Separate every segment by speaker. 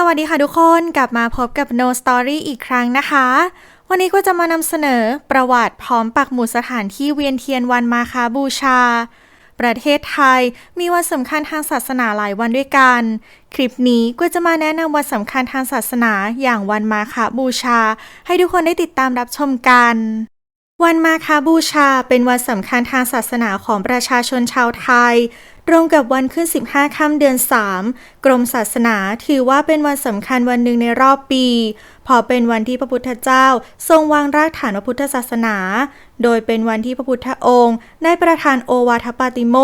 Speaker 1: สวัสดีค่ะทุกคนกลับมาพบกับ No Story อีกครั้งนะคะ วันนี้ก็จะมานำเสนอประวัติพร้อมปักหมุดสถานที่เวียนเทียนวันมาคาบูชา ประเทศไทยมีวันสำคัญทางศาสนาหลายวันด้วยกัน คลิปนี้ก็จะมาแนะนำวันสำคัญทางศาสนาอย่างวันมาคาบูชา ให้ทุกคนได้ติดตามรับชมกัน วันมาคาบูชาเป็นวันสำคัญทางศาสนาของประชาชนชาวไทย ตรงกับวันขึ้น 15 ค่ำเดือน 3 กรมศาสนาถือว่าเป็นวันสำคัญวันหนึ่งในรอบปีเพอเป็นวันที่พระพุทธเจ้าทรงวางรากฐานพระพุทธศาสนา โดยเป็นวันที่พระพุทธองค์ ได้ประทานโอวาทปาติโม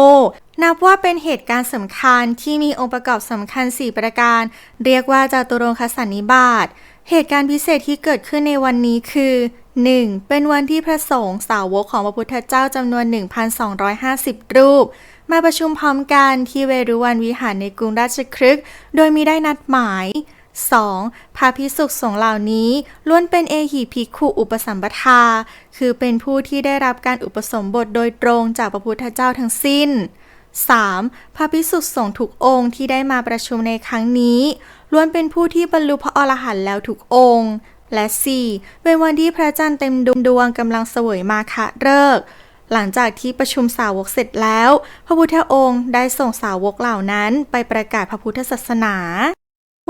Speaker 1: นับว่าเป็นเหตุการณ์สำคัญที่มีองค์ประกอบสำคัญ 4 ประการ เรียกว่าจาตุรงคสันนิบาต เหตุการณ์พิเศษที่เกิดขึ้นในวันนี้คือ 1. เป็นวันที่พระสงฆ์สาวกของพระพุทธเจ้าจำนวน 1,250 รูป มาประชุมพร้อมกันที่เวรุวันวิหารในกรุงราชคฤห์โดยมีได้นัดหมาย 2. พระพิสุขสงฆ์เหล่านี้ล้วนเป็นเอหิภิกขุอุปสัมปทา คือเป็นผู้ที่ได้รับการอุปสมบทโดยตรงจากพระพุทธเจ้าทั้งสิ้น 3. พระพิสุทธิ์สงฆ์ทุกองค์ที่ได้มาประชุมในครั้งนี้ล้วนเป็นผู้ที่บรรลุพระอรหันต์แล้วทุกองค์ และ 4. เป็นวันที่พระจันทร์เต็มดวงดวงกำลังเสวยมาคะเลิกหลังจากที่ประชุมสาวกเสร็จแล้ว พระพุทธองค์ได้ส่งสาวกเหล่านั้นไปประกาศพระพุทธศาสนา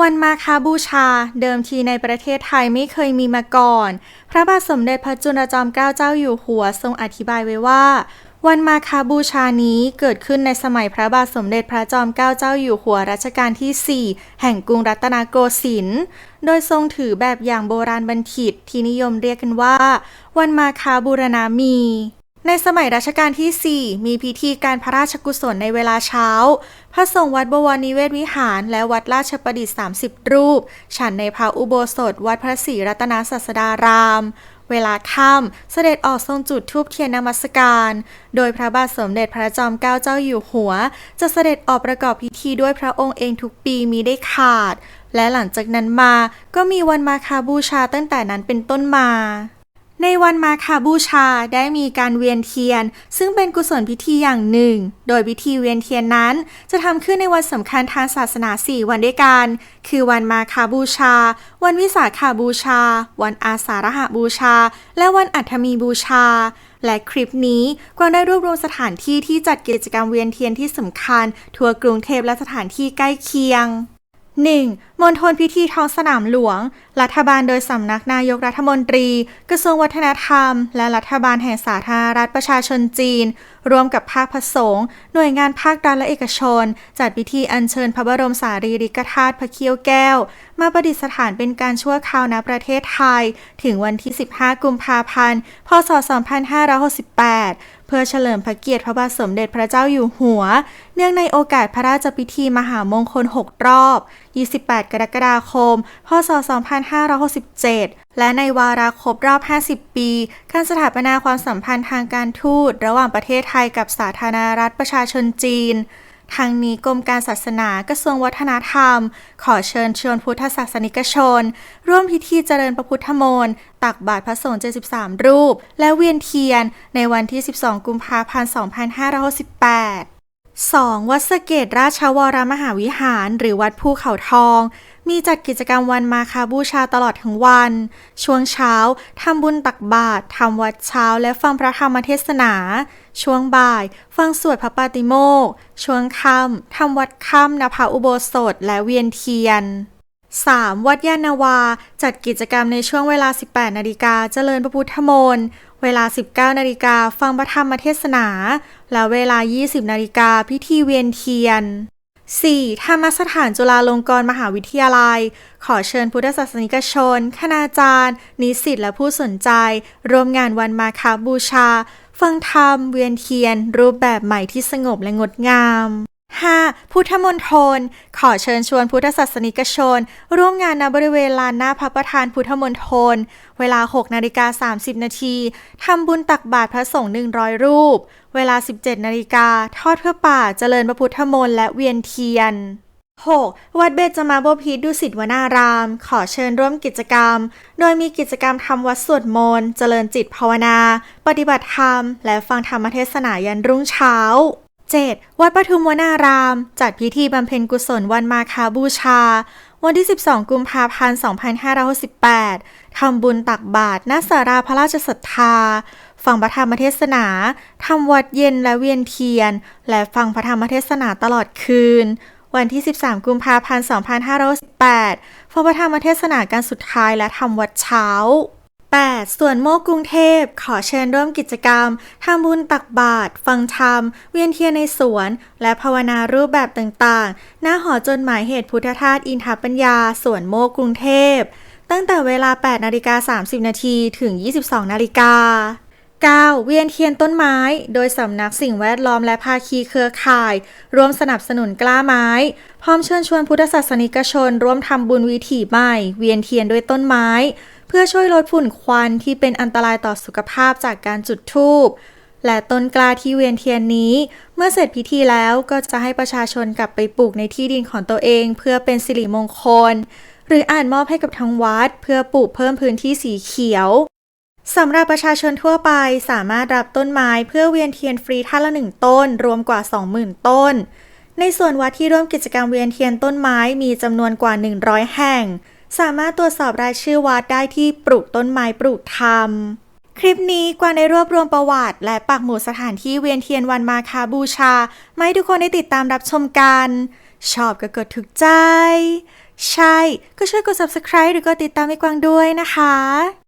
Speaker 1: วันมาคาบูชาเดิมทีในประเทศไทยไม่เคยมีมาก่อน พระบาทสมเด็จพระจุลจอมเกล้าเจ้าอยู่หัวทรงอธิบายไว้ว่า วันมาคาบูชานี้เกิดขึ้นในสมัยพระบาทสมเด็จพระจอมเกล้าเจ้าอยู่หัวรัชกาลที่ 4 แห่งกรุงรัตนโกสินทร์ โดยทรงถือแบบอย่างโบราณบัณฑิตที่นิยมเรียกกันว่า วันมาคาบูรณามี ในสมัยรัชกาลที่ 4 มีพิธีการพระราชกุศลในเวลาเช้า พระสงฆ์วัดบวรนิเวศวิหาร และวัดราชประดิษฐ์ 30 รูป ฉันในพระอุโบสถ วัดพระศรีรัตนศาสดารามเวลาค่ำเสด็จออกทรงจุดธูปเทียนนมัสการ โดยพระบาทสมเด็จพระจอมเกล้าเจ้าอยู่หัว จะเสด็จออกประกอบพิธีด้วยพระองค์เองทุกปีมีได้ขาด และหลังจากนั้นมาก็มีวันมาคาบูชาตั้งแต่นั้นเป็นต้นมา ในวันมาคาบูชาได้มีการเวียนเทียน ซึ่งเป็นกุศลพิธีอย่างหนึ่ง โดยพิธีเวียนเทียนนั้นจะทำขึ้นในวันสำคัญทางศาสนา 4 วันด้วยกัน คือวันมาคาบูชา วันวิสาขาบูชา วันอาสาฬหบูชา และวันอัฐมีบูชาและคลิปนี้กวางได้รวบรวมสถานที่ที่จัดกิจกรรมเวียนเทียนที่สำคัญ ทั่วกรุงเทพและสถานที่ใกล้เคียง 1. มณฑลพิธีท้องสนามหลวง รัฐบาลโดยสำนักนายกรัฐมนตรี กระทรวงวัฒนธรรม และรัฐบาลแห่งสาธารณรัฐประชาชนจีน ร่วมกับภาคพระสงฆ์หน่วยงานภาครัฐและเอกชน จัดพิธีอัญเชิญพระบรมสารีริกธาตุพระเขี้ยวแก้ว มาประดิษฐานเป็นการชั่วคราวณประเทศไทย ถึงวันที่ 15 กุมภาพันธ์ พศ 2568 พื่อเฉลิมพระเกียรติพระบาทสมเด็จพระเจ้าอยู่หัว เนื่องในโอกาสพระราชพิธีมหามงคล 6 รอบ 28 กรกฎาคม พศ 2567 และในวาระครบรอบ 50 ปี การสถาปนาความสัมพันธ์ทางการทูต ระหว่างประเทศไทยกับสาธารณรัฐประชาชนจีน ทางนี้กรมการศาสนากระทรวงวัฒนธรรม ขอเชิญชวนพุทธศาสนิกชน ร่วมพิธีเจริญพระพุทธมนต์ตักบาตรพระสงฆ์73 รูป และเวียนเทียน ในวันที่ 12 กุมภาพันธ์ 2568 2. วัดสะเกตราชวรมหาวิหาร หรือวัดภูเขาทอง มีจัดกิจกรรมวันมาคาบูชาตลอดทั้งวัน ช่วงเช้าทำบุญตักบาตรทำวัดเช้าและฟังพระธรรมเทศนา ช่วงบ่าย ฟังสวดพระปาติโมกข์ช่วงค่ำทำวัดค่ำณพระอุโบสถและเวียนเทียน 3. วัดยานนาวา จัดกิจกรรมในช่วงเวลา 18 นาฬิกาเจริญพระพุทธมนต์เวลา 19 นาฬิกาฟังพระธรรมเทศนา และเวลา 20 นาฬิกาพิธีเวียนเทียน 4. ธรรมสถานจุฬาลงกรณ์มหาวิทยาลัย ขอเชิญพุทธศาสนิกชน คณาจารย์ นิสิตและผู้สนใจ ร่วมงานวันมาคาบูชา ฟังธรรมเวียนเทียน รูปแบบใหม่ที่สงบและงดงาม 5. พุทธมณฑลขอเชิญชวนพุทธศาสนิกชน ร่วมงานณบริเวณลานหน้าพระประธานพุทธมณฑลเวลา 6 นาฬิกา 30 นาทีทำบุญตักบาตรพระสงฆ์100 รูป เวลา 17 นาฬิกาทอดเพื่อป่าเจริญพระพุทธมนต์และเวียนเทียน 6. วัดเบญจมาบพิตรดุสิตวนาราม ขอเชิญร่วมกิจกรรม โดยมีกิจกรรมทำวัดสวดมนต์ เจริญจิตภาวนา ปฏิบัติธรรม และฟังธรรมเทศนายันรุ่งเช้า 7. วัดปทุมวนาราม จัดพิธีบำเพ็ญกุศลวันมาคาบูชา วันที่ 12 กุมภาพันธ์ 2568ทำบุญตักบาตรณศาลาพระราชศรัทธา ฟังพระธรรมเทศนา ทำวัดเย็นและเวียนเทียน และฟังพระธรรมเทศนาตลอดคืน วันที่ 13 กุมภาพันธ์ 2568ฟังพระธรรมเทศนาการสุดท้ายและทำวัดเช้า 8. ส่วนโมกกรุงเทพ ขอเชิญร่วมกิจกรรมทำบุญตักบาตรฟังธรรม เวียนเทียนในสวน และภาวนารูปแบบต่างๆ หน้าหอจดหมายเหตุพุทธทาสอินทปัญญาสวนโมกกรุงเทพ ตั้งแต่เวลา 8 นาฬิกา 30 นาทีถึง 22 นาฬิกา 9. เวียนเทียนต้นไม้ โดยสำนักสิ่งแวดล้อมและภาคีเครือข่าย ร่วมสนับสนุนกล้าไม้ พร้อมเชิญชวนพุทธศาสนิกชน ร่วมทำบุญวิถีใหม่ เวียนเทียนด้วยต้นไม้ เพื่อช่วยลดฝุ่นควันที่เป็นอันตรายต่อสุขภาพจากการจุดธูปและต้นกล้าที่เวียนเทียนนี้ เมื่อเสร็จพิธีแล้วก็จะให้ประชาชนกลับไปปลูกในที่ดินของตัวเอง เพื่อเป็นสิริมงคล หรืออาจมอบให้กับทางวัด เพื่อปลูกเพิ่มพื้นที่สีเขียว สำหรับประชาชนทั่วไปสามารถรับต้นไม้เพื่อเวียนเทียนฟรีท่านละหนึ่งต้น รวมกว่า 20,000 ต้น ในส่วนวัดที่ร่วมกิจกรรมเวียนเทียนต้นไม้มีจำนวนกว่า 100 แห่ง สามารถตรวจสอบรายชื่อวัดได้ที่ปลูกต้นไม้ปลูกธรรม คลิปนี้กวางได้รวบรวมประวัติ และปักหมุดสถานที่เวียนเทียนวันมาคาบูชามาให้ทุกคนได้ติดตามรับชมกัน ชอบก็กดถูกใจ ใช่ ก็ช่วยกด subscribe หรือกดติดตามให้กวางด้วยนะคะ